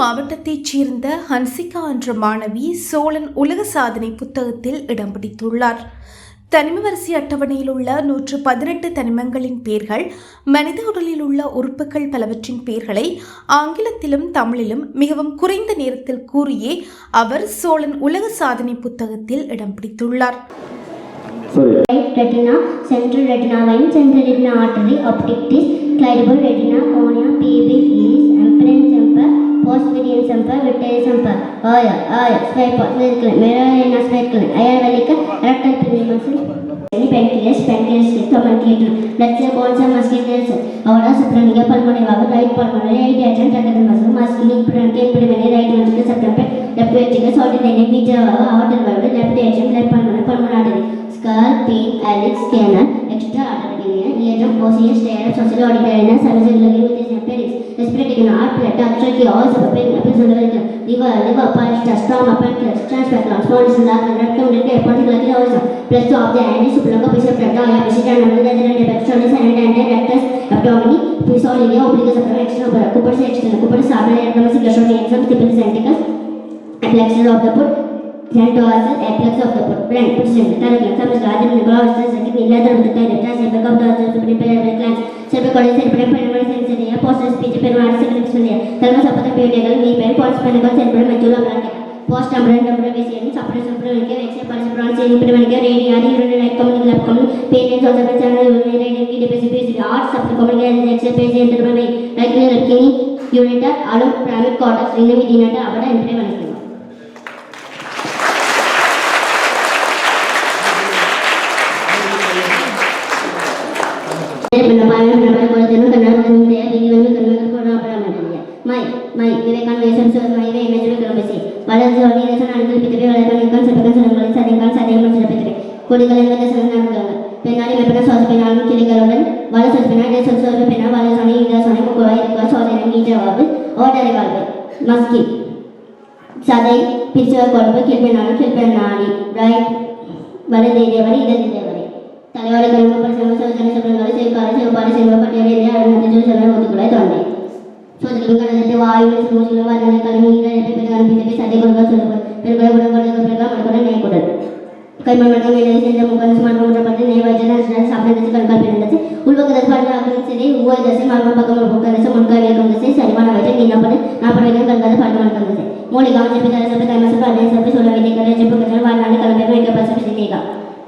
மாவட்டத்தைச் சேர்ந்த ஹன்சிகா என்ற மாணவி சோழன் உலக சாதனை புத்தகத்தில் இடம் பிடித்துள்ளார். தனிம வரிசை அட்டவணையில் உள்ள நூற்று பதினெட்டு தனிமங்களின் பெயர்கள் மனித உடலில் உள்ள உறுப்புகள் பலவற்றின் பெயர்களை ஆங்கிலத்திலும் தமிழிலும் மிகவும் குறைந்த நேரத்தில் கூறியே அவர் சோழன் உலக சாதனை புத்தகத்தில் இடம் பிடித்துள்ளார். Sorry. Right retina, central retina vein, central retina artery, optic disc, clitable மீன் சம்பா விட்டே சம்பா ஆய ஆய ஸ்வைப்பா ஸ்வைக்கலை மேலே ஸ்வைக்கலை ஐயா வலிக்க ரெக்டர் பிரியமா சார் பெண்டிலஸ் பெண்டிலஸ் attraction you always have a pain appears on the liver, liver, pulse, testosterone, pancreas, transfat, small is large, and rectum, dentate, particularly always plus two of the anti supplica piece of rectum, your patient and another general directionis and anti-rectus abdomini, piece of linear, oblique, subdominal, external, Cooper's external, Cooper's abdominal, abdominal, gastric, exam, stipend, centicus, plexus of the foot, Santoasis, apex of the foot, plant, put center, thyroid, thymus, garden, Nicolau, second, illeather, with the thyroid, transfer, cup, dorsal, superior, glands, சிறப்பு கொலை செயல்படும் பணிமொழி சென்சனிய postal speech பெரும் அரசியல் சொல்லிய தலைமை சப்பத பீடியர்கள் மீபெயர் post பணிகள் செயல்படும் மெஜுல அமலாங்க போஸ்ட் அமரன் நம்பர் விஷயம் சப்பர சுப்பிரமணிக்க வெக்ஷ பரிசுப்ரான் செய்தி பிரமணிக்க ரேடியோ அரி இரண்டு லட்சம் லட்சம் பேரின் சொல்ற சேனல் ரேடியோ கிட்ட பேசி பேசி ஆர்ட் சப்பர கம்யூனிகேஷன் எக்ஸ் பேசி என்ற பிரமை ரெகுலர் கினி யூனிட்டர் அலு பிராமிக் கோட்டர் ஸ்ரீநிதி டினட்டர் அவட இன்றைய வணக்கம் మన పాలన ప్రపంచం కన్నడ దీనివన్నీ కన్నడ మై మై వివేకాన్ వేసన్ సో మై వే ఇమేజ్లు కలపసి వాళ్ళ జోడి దేశం అడుగులు పితిపి వాళ్ళ కనుక సభకం సరంగం సదంగం సదయం సరపితిపి కొడుకల మీద సరంగం பெண்ணாடி வெப்பன சோச பெண்ணாலும் கிளிகளுடன் வள சோச பெண்ணாடி சோச சோச பெண்ணா வள சனி இந்த சனி முக்குவா இருக்கா சோதனை நீட்ட வாழ்வு ஓட்டரை வாழ்வு மஸ்கி சதை பிரிச்சவர் கொடுப்பு கிழ்பெண்ணாலும் கிழ்பெண்ணாடி ரைட் வரதேதேவர் இதன் தேவர் ತಲೆವಾಡ ಕರ್ಮ ಪರಿಶ್ರಮ ಸೌಜನ್ಯ ಸಭೆಗಳು ಸೇಕಾರ ಸೇವಪಾಲ ಸೇವಾ ಪಟ್ಟಿಯಲ್ಲಿ ಇದೆ ಅಡುಗೆ ಜೋಸನ ಓದುಗಳ ತೊಂದರೆ ಸೋದರಿಗಳಂತೆ ವಾಯುಗಳು ಸಮೋಜುಗಳು ವಾದನ ಕಲಮಿಂಗ ಎಪ್ಪೆಗಳನ್ನು ಬಿದ್ದರೆ ಸದೆಗಳ ಸ್ವಲ್ಪ ಬೆಳಗಳ ಗುಣಗಳ ಬೆಳಗಳ ಮಾಡ್ಕೊಂಡ ನ್ಯಾಯ ಕೊಡೋದು ಕೈಮ ಮಾಡ್ಕೊಂಡು ಮೇಲೆ ಸೇರಿದ ಮುಖಾಂತರ ಮಾಡ್ಕೊಂಡು ಬಂದರೆ ನೈವೇದ್ಯನ ಸ್ಥಾಪನೆ ದಸಿ ಕಲ್ಕಲ್ಪನೆ ದಸಿ ಉಳ್ಬೇಕದ ಪಾಠ ಹಾಕಿ ಸೇರಿ ಹೂವ ದಸಿ ಮಾಡ್ಕೊಂಡು ಪಕ್ಕ ಮಾಡ್ಬೇಕು ದಸಿ ಮುಣ್ಕಾಯಿ ಹೇಳ್ಕೊಂಡು ದಸಿ ಸರಿ ಮಾಡಬೇಕು ನೀನಪ್ಪನೆ ನಾ ಪಡೆದ ಕಲ್ಕದ ಪಾಠ ಮಾಡ್ಕೊಂಡು ದಸಿ ಮೋಡಿ ಗಾಂವ ಜಪಿ ತರ ಸಭೆ ಕೈಮ ಸಭೆ ಅಡ್ಡ ಸಭೆ ಸೋಲವಿದೆ ಕರೆ ಜಪಿ ಕರೆ ವಾಡನಾಡಿ ಕಲಬೆ ಬೇಕ ಬಸ ಬಿಸಿದೀಗ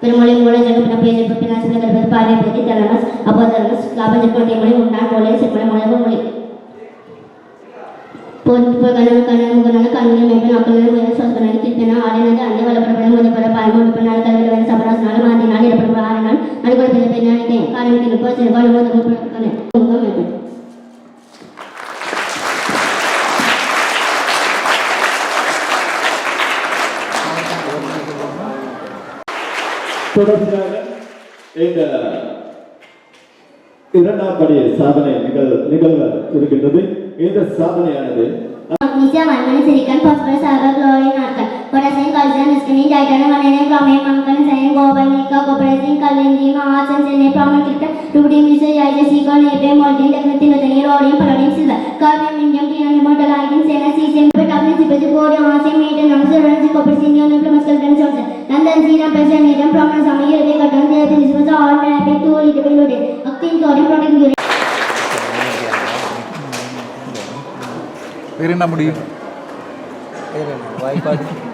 பெருமொழி மூல ஜெகப்பின பேஜ பினாசில கருப்பது பாதை போதி தலமஸ் அப்போதலமஸ் லாபம் மொழி உண்டான் மொழி செம்மொழி மொழவு மொழி போன் போய் கண்ணு கண்ணு முயல் ஆடினது வளப்படப்பட முதப்பட கல்வி நாள் இடப்பட ஆறு நாள் சிறுபாடு தொடர்ச்சியாக இந்த இரண்டாம் படி சாதனை நிகழ் நிகழ்வ இருக்கின்றது இந்த சாதனையானது நிஜ மன்மனை சிரிக்கன் பாஸ்பரஸ் ஆக க்ளோரின் ஆட்கள் Potassium, calcium, histamine, titanium, vanadium, chromium, mangan, cyanide, copper, mica, copperazine, collagen, arsen, selenium, promethyl, rubidium, research, isocyanol, natrium, molybdenum, technetium, ruthenium, rhodium, palladium, silver, cadmium, indium, titanium, montagonium, xenon, cesium, toughness, silica, borium, arsen, magnesium, oxide, valency, copper, zinc, nickel, muscle, gun, soldier, lanthan, xenon, pressure, natrium, prominence, ammonia, radium, cotton, therapy, disposal, all, rapid, tool, little, loaded, actin, sodium, protein, urine. வேறு என்ன முடியும் வாய்ப்பாடு மாங்கன் யாழ்ப்பாணம் கிண்ணச்சி முளைத்தி ஓமியா மன்னார் புத்தகம் குணங்கள் அனபுரம் பொன்னணு திருவண்ணம் அடிகளுக்கு அம்பார பதிலை முன்னகர மாதளி கம்சி உடைய கம்பா கேகாலி கொழும்பு இருத்தம்பி கத்தல் காலி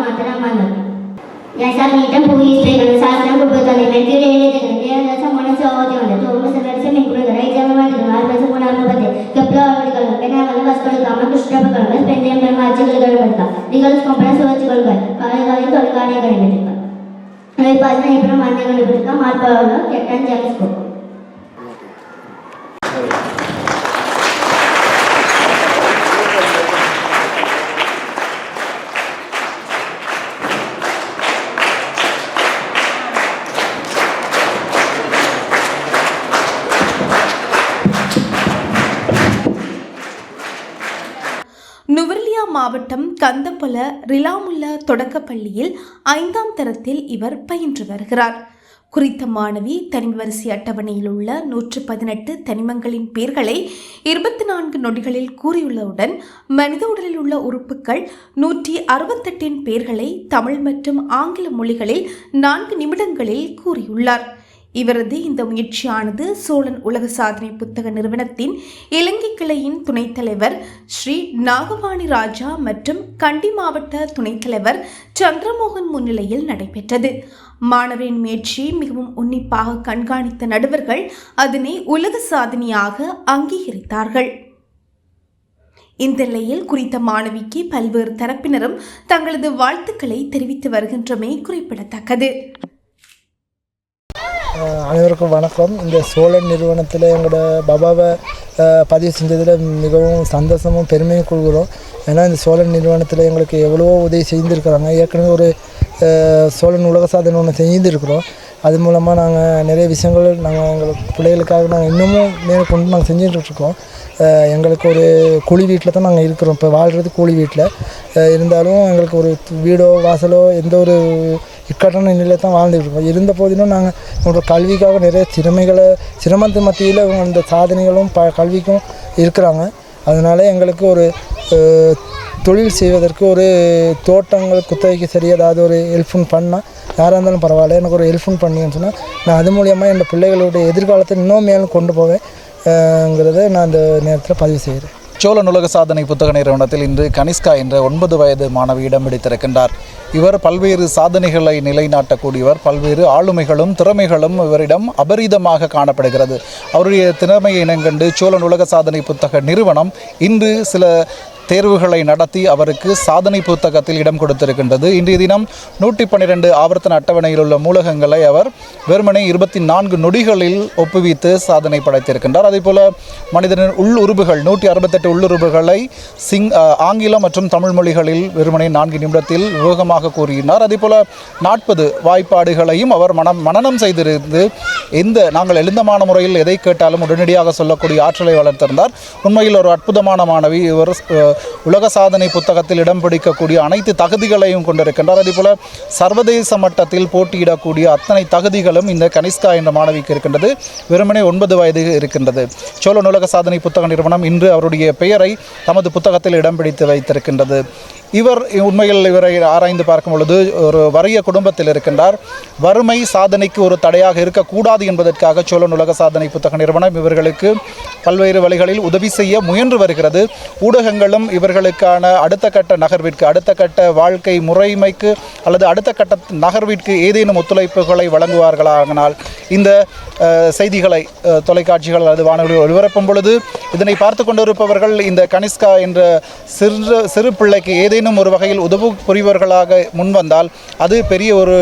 மாத்திரம் மந்தம் யாசார் நீட்டம் புவி ஸ்ரீகண சாசனம் குடும்பத்தலை மெத்தியுடைய எழுதுகள் தேவதாச నది పాసిన ఇప్పుడు మందిరం నిపుణులుగా మార్పులో కెప్టెన్ చేసుకో நுவர்லியா மாவட்டம் கந்தப்பல ரிலாமுல்லா தொடக்கப்பள்ளியில் ஐந்தாம் தரத்தில் இவர் பயின்று வருகிறார். குறித்த மாணவி தனிவரிசை அட்டவணையில் உள்ள நூற்று பதினெட்டு தனிமங்களின் பெயர்களை இருபத்தி நான்கு நொடிகளில் கூறியுள்ளவுடன் மனித உடலில் உள்ள உறுப்புகள் நூற்றி அறுபத்தெட்டின் பெயர்களை தமிழ் மற்றும் ஆங்கில மொழிகளில் நான்கு நிமிடங்களில் கூறியுள்ளார். இவரது இந்த முயற்சியானது சோழன் உலக சாதனை புத்தக நிறுவனத்தின் இலங்கை கிளையின் துணைத் தலைவர் ஸ்ரீ நாகவாணி ராஜா மற்றும் கண்டி மாவட்ட துணைத் தலைவர் சந்திரமோகன் முன்னிலையில் நடைபெற்றது. மாணவரின் முயற்சியை மிகவும் உன்னிப்பாக கண்காணித்த நடுவர்கள் அதனை உலக சாதனையாக அங்கீகரித்தார்கள். இந்த நிலையில் குறித்த மாணவிக்கு பல்வேறு தரப்பினரும் தங்களது வாழ்த்துக்களை தெரிவித்து வருகின்றமை குறிப்பிடத்தக்கது. அனைவருக்கும் வணக்கம். இந்த சோழன் நிறுவனத்தில் எங்களோட பாபாவை பதிவு செஞ்சதில் மிகவும் சந்தோஷமும் பெருமையும் கொள்கிறோம். ஏன்னா இந்த சோழன் நிறுவனத்தில் எங்களுக்கு எவ்வளவோ உதவி செய்திருக்கிறாங்க. ஏற்கனவே ஒரு சோழன் உலக சாதனை ஒன்று செய்திருக்கிறோம். அது மூலமாக நாங்கள் நிறைய விஷயங்கள் நாங்கள் எங்களுக்கு பிள்ளைகளுக்காக நாங்கள் இன்னமும் மேற்கொண்டு நாங்கள் செஞ்சுட்டுருக்கோம். எங்களுக்கு ஒரு கூலி வீட்டில் தான் நாங்கள் இருக்கிறோம். இப்போ வாழ்கிறது கூலி வீட்டில் இருந்தாலும் எங்களுக்கு ஒரு வீடோ வாசலோ எந்த ஒரு இக்கட்டான நிலையில் தான் வாழ்ந்துட்டு இருக்கோம் இருந்த போதிலும் நாங்கள் எங்களோட கல்விக்காக நிறைய திறமைகளை சிரமத்து மத்தியில் இவங்க இந்த சாதனைகளும் ப கல்விக்கும் இருக்கிறாங்க. அதனால எங்களுக்கு ஒரு தொழில் செய்வதற்கு ஒரு தோட்டங்கள் குத்தகைக்கு சரி ஏதாவது ஒரு ஹெல்ப்ஃபுன் பண்ணால் யாராக இருந்தாலும் பரவாயில்ல. எனக்கு ஒரு ஹெல்ப்ஃபுன் பண்ணீங்கன்னு சொன்னால் நான் அது மூலியமாக என் பிள்ளைகளுடைய எதிர்காலத்தை இன்னும் மேலும் கொண்டு போவேன் ங்கிறத நான் அந்த நேரத்தில் பதிவு செய்கிறேன். சோழ நூலக சாதனை புத்தக நிறுவனத்தில் இன்று கனிஷ்கா என்ற ஒன்பது வயது மாணவி இடம் பிடித்திருக்கின்றார். இவர் பல்வேறு சாதனைகளை நிலைநாட்டக்கூடியவர். பல்வேறு ஆளுமைகளும் திறமைகளும் இவரிடம் அபரிதமாக காணப்படுகிறது. அவருடைய திறமையை இனங்கண்டு சோழ நூலக சாதனை புத்தக நிறுவனம் இன்று சில தேர்வுகளை நடத்தி அவருக்கு சாதனை புத்தகத்தில் இடம் கொடுத்திருக்கின்றது. இன்றைய தினம் நூற்றி பன்னிரெண்டு ஆவர்த்தன அட்டவணையில் உள்ள மூலகங்களை அவர் வெறுமனே இருபத்தி நான்கு நொடிகளில் ஒப்புவித்து சாதனை படைத்திருக்கின்றார். அதேபோல மனிதனின் உள்ளுறுப்புகள் நூற்றி அறுபத்தெட்டு உள்ளுறவுகளை சிங் ஆங்கிலம் மற்றும் தமிழ் மொழிகளில் வெறுமனே நான்கு நிமிடத்தில் வேகமாக கூறினார். அதேபோல நாற்பது வாய்ப்பாடுகளையும் அவர் மனம் மனனம் செய்திருந்து எந்த நாங்கள் எழுந்தமான முறையில் எதை கேட்டாலும் உடனடியாக சொல்லக்கூடிய ஆற்றலை வளர்த்திருந்தார். உண்மையில் ஒரு அற்புதமான மாணவி. இவர் உலக சாதனை புத்தகத்தில் இடம் பிடிக்கக்கூடிய அனைத்து தகுதிகளையும் கொண்டிருக்கின்றார். அதேபோல் சர்வதேச மட்டத்தில் போட்டியிடக்கூடிய அத்தனை தகுதிகளும் இந்த கனிஷ்கா என்ற மாணவிக்கு இருக்கின்றது. வெறுமனே ஒன்பது வயது இருக்கின்றது. சோழன் உலக சாதனை புத்தக நிறுவனம் இன்று அவருடைய பெயரை தமது புத்தகத்தில் இடம் பிடித்து வைத்திருக்கின்றது. இவர் உண்மையில் இவரை ஆராய்ந்து பார்க்கும் பொழுது ஒரு வறிய குடும்பத்தில் இருக்கின்றார். வறுமை சாதனைக்கு ஒரு தடையாக இருக்கக்கூடாது என்பதற்காக சோழன் உலக சாதனை புத்தக நிறுவனம் இவர்களுக்கு பல்வேறு வழிகளில் உதவி செய்ய முயன்று வருகிறது. ஊடகங்களும் இவர்களுக்கான அடுத்த கட்ட நகர்விற்கு அடுத்த கட்ட வாழ்க்கை முறைமைக்கு அல்லது அடுத்த கட்ட நகர்விற்கு ஏதேனும் ஒத்துழைப்புகளை வழங்குவார்களானால் இந்த செய்திகளை தொலைக்காட்சிகள் அல்லது வானொலிகள் ஒளிபரப்பும் பொழுது இதனை பார்த்து கொண்டிருப்பவர்கள் இந்த கனிஷ்கா என்ற சிறு சிறு பிள்ளைக்கு ஏதேனும் ஒரு வகையில் உதவு புரிவர்களாக முன்வந்தால் அது பெரிய ஒரு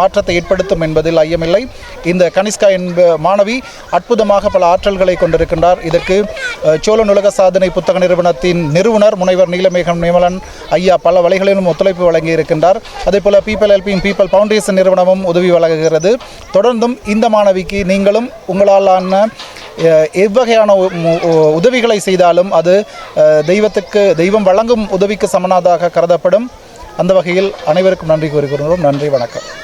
மாற்றத்தை ஏற்படுத்தும் என்பதில் ஐயமில்லை. இந்த கனிஷ்கா என்ப மாணவி அற்புதமாக பல ஆற்றல்களை கொண்டிருக்கின்றார். இதற்கு சோழ சோழன் உலக சாதனை புத்தக நிறுவனத்தின் நிறுவனர் முனைவர் நீலமேகம் நிமலன் ஐயா பல வழிகளிலும் ஒத்துழைப்பு வழங்கி இருக்கின்றார் அதே போல பீப்பிள் ஹெல்பிங் பீப்பிள் ஃபவுண்டேஷன் நிறுவனமும் உதவி வழங்குகிறது. தொடர்ந்தும் இந்த மாணவிக்கு நீங்களும் உங்களாலான எவ்வகையான உ- உதவிகளை செய்தாலும் அது தெய்வத்துக்கு தெய்வம் வழங்கும் உதவிக்கு சமனாதாக கருதப்படும். அந்த வகையில் அனைவருக்கும் நன்றி கூறுகிறோம் நன்றி வணக்கம்.